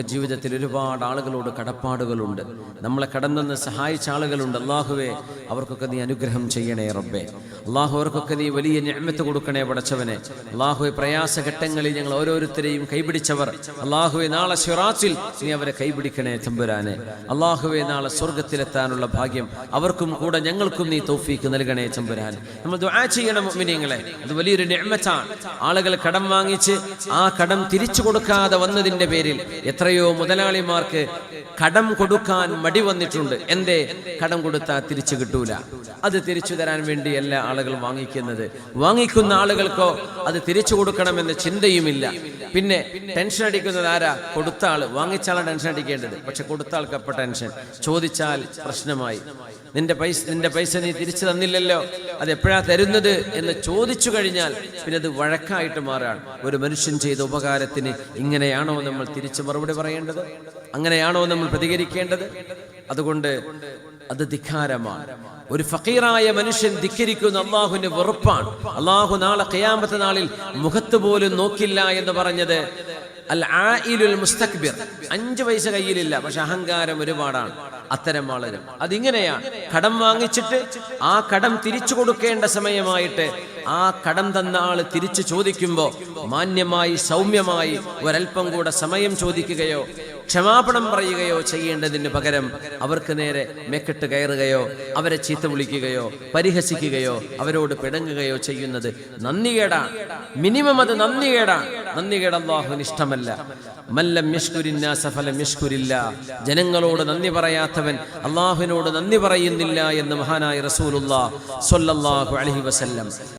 ജീവിതത്തിൽ ഒരുപാട് ആളുകളോട് കടപ്പാടുകളുണ്ട്. നമ്മളെ കടന്നെന്ന് സഹായിച്ച ആളുകളുണ്ട്. അള്ളാഹുവേ അവർക്കൊക്കെ നീ അനുഗ്രഹം ചെയ്യണേ റബ്ബേ. അള്ളാഹു അവർക്കൊക്കെ നീ വലിയ ഞാമത്ത് കൊടുക്കണേ പടച്ചവനെ. അള്ളാഹുവെ പ്രയാസഘട്ടങ്ങളിൽ ഞങ്ങൾ ഓരോരുത്തരെയും കൈപിടിച്ചവർ. അള്ളാഹുവെ നാളെ ഷിറാച്ചിൽ നീ അവരെ കൈപിടിക്കണേ തമ്പുരാനെ. അള്ളാഹുവെ നാളെ സ്വർഗത്തിലെത്താനുള്ള ഭാഗ്യം അവർക്കും കൂടെ ഞങ്ങൾക്കും നീ തോഫീക്ക് നൽകണേ തമ്പുരാൻ നമ്മൾ ദുആ ചെയ്യണം മുഅ്മിനീങ്ങളെ. അത് വലിയൊരു ഞാമത്താണ് ആളുകൾ കടം വാങ്ങിച്ച് ആ കടം തിരിച്ചു കൊടുക്കാതെ വന്നതിന്റെ പേരിൽ എത്രയോ മുതലാളിമാർക്ക് കടം കൊടുക്കാൻ മടി വന്നിട്ടുണ്ട്. എന്തേ? കടം കൊടുത്താൽ തിരിച്ചു കിട്ടൂല. അത് തിരിച്ചു തരാൻ വേണ്ടി എല്ലാ ആളുകളും വാങ്ങിക്കുന്നത്. വാങ്ങിക്കുന്ന ആളുകൾക്കോ അത് തിരിച്ചു കൊടുക്കണമെന്ന ചിന്തയുമില്ല. പിന്നെ ടെൻഷൻ അടിക്കുന്നത് ആരാ? കൊടുത്ത ആൾ. വാങ്ങിച്ച ആളാണ് ടെൻഷൻ അടിക്കേണ്ടത്. പക്ഷെ കൊടുത്ത ആൾക്ക് അപ്പൊ ടെൻഷൻ. ചോദിച്ചാൽ പ്രശ്നമായി. നിന്റെ പൈസ നിന്റെ പൈസ നീ തിരിച്ചു തന്നില്ലല്ലോ. അത് എപ്പോഴാ തരുന്നത് എന്ന് ചോദിച്ചു കഴിഞ്ഞാൽ പിന്നെ അത് വഴക്കായിട്ട് മാറാണ് ഒരു മനുഷ്യൻ ചെയ്ത ഉപകാരത്തിന് ഇങ്ങനെയാണോ നമ്മൾ തിരിച്ചു മറുപടി പറയേണ്ടത്? അങ്ങനെയാണോ നമ്മൾ പ്രതികരിക്കേണ്ടത്? അതുകൊണ്ട് അത് ധിക്കാരമാണ്. ഒരു ഫക്കീറായ മനുഷ്യൻ ധിക്കരിക്കുന്ന അള്ളാഹുവിന്റെ വെറുപ്പാണ്. അള്ളാഹു നാളെ ഖിയാമത്തെ നാളിൽ മുഖത്ത് പോലും നോക്കില്ല എന്ന് പറഞ്ഞത് അൽ ആയിലുൽ മുസ്തക്ബിർ. അഞ്ച് പൈസ കയ്യിലില്ല പക്ഷെ അഹങ്കാരം ഒരുപാടാണ്. അത്തരം ആളുകൾ. അതിങ്ങനെയാണ്. കടം വാങ്ങിച്ചിട്ട് ആ കടം തിരിച്ചു കൊടുക്കേണ്ട സമയമായിട്ട് ആ കടം തന്ന ആൾ തിരിച്ചു ചോദിക്കുമ്പോൾ മാന്യമായി സൗമ്യമായി ഒരൽപ്പം കൂടെ സമയം ചോദിക്കുകയോ ക്ഷമാപണം പറയുകയോ ചെയ്യേണ്ടതിന് പകരം അവർക്ക് നേരെ മെക്കെട്ട് കയറുകയോ അവരെ ചീത്ത വിളിക്കുകയോ പരിഹസിക്കുകയോ അവരോട് പിടങ്ങുകയോ ചെയ്യുന്നത് നന്ദികേടാണ് മിനിമം അത് നന്ദികേടാണ് നന്ദികേട് അള്ളാഹുവിന് ഇഷ്ടമല്ല. മല്ലം മിഷ്കുരിന്ന സഫലം മിഷ്കുരില്ല ജനങ്ങളോട് നന്ദി പറയാത്തവൻ അള്ളാഹുവിനോട് നന്ദി പറയുന്നില്ല എന്ന് മഹാനായ റസൂലുള്ള സ്വല്ലല്ലാഹു അലൈഹി വസല്ലം.